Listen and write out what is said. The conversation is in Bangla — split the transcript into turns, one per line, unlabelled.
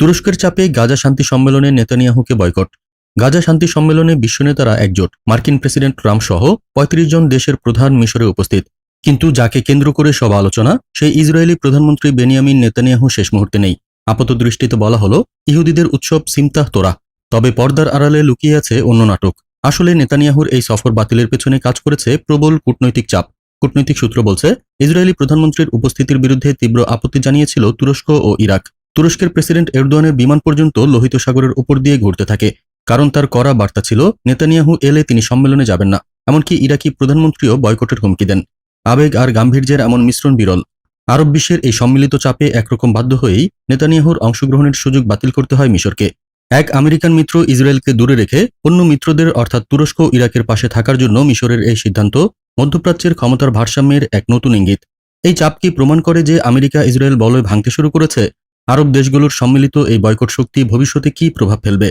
তুরস্কের চাপে গাজা শান্তি সম্মেলনে নেতানিয়াহুকে বয়কট গাজা শান্তি সম্মেলনে বিশ্ব নেতারা একজোট মার্কিন প্রেসিডেন্ট ট্রাম্প সহ পঁয়ত্রিশ জন দেশের প্রধান মিশরে উপস্থিত কিন্তু যাকে কেন্দ্র করে সব আলোচনা সেই ইসরায়েলি প্রধানমন্ত্রী বেনিয়ামিন নেতানিয়াহু শেষ মুহূর্তে নেই আপাত দৃষ্টিতে বলা হলো ইহুদিদের উৎসব সিমতাহ তোরা তবে পর্দার আড়ালে লুকিয়ে আছে অন্য নাটক আসলে নেতানিয়াহুর এই সফর বাতিলের পেছনে কাজ করেছে প্রবল কূটনৈতিক চাপ কূটনৈতিক সূত্র বলছে ইসরায়েলি প্রধানমন্ত্রীর উপস্থিতির বিরুদ্ধে তীব্র আপত্তি জানিয়েছিল তুরস্ক ও ইরাক তুরস্কের প্রেসিডেন্ট এরদোয়ানের বিমান পর্যন্ত লোহিত সাগরের উপর দিয়ে ঘুরতে থাকে কারণ তার করা বার্তা ছিল নেতানিয়াহু এলে তিনি সম্মেলনে যাবেন না এমনকি ইরাকি প্রধানমন্ত্রীও বয়কটের হুমকি দেন আবেগ আর গাম্ভীর্যের এমন মিশ্রণ বিরল আরব বিশ্বের এই সম্মিলিত চাপে একরকম বাধ্য হয়েই নেতানিয়াহুর অংশগ্রহণের সুযোগ বাতিল করতে হয় মিশরকে এক আমেরিকান মিত্র ইসরায়েলকে দূরে রেখে অন্য মিত্রদের অর্থাৎ তুরস্ক ইরাকের পাশে থাকার জন্য মিশরের এই সিদ্ধান্ত মধ্যপ্রাচ্যের ক্ষমতার ভারসাম্যের এক নতুন ইঙ্গিত এই চাপ কি প্রমাণ করে যে আমেরিকা ইসরায়েল বলয় ভাঙতে শুরু করেছে আরব দেশগুলোর সম্মিলিত এই বয়কট শক্তি ভবিষ্যতে কি প্রভাব ফেলবে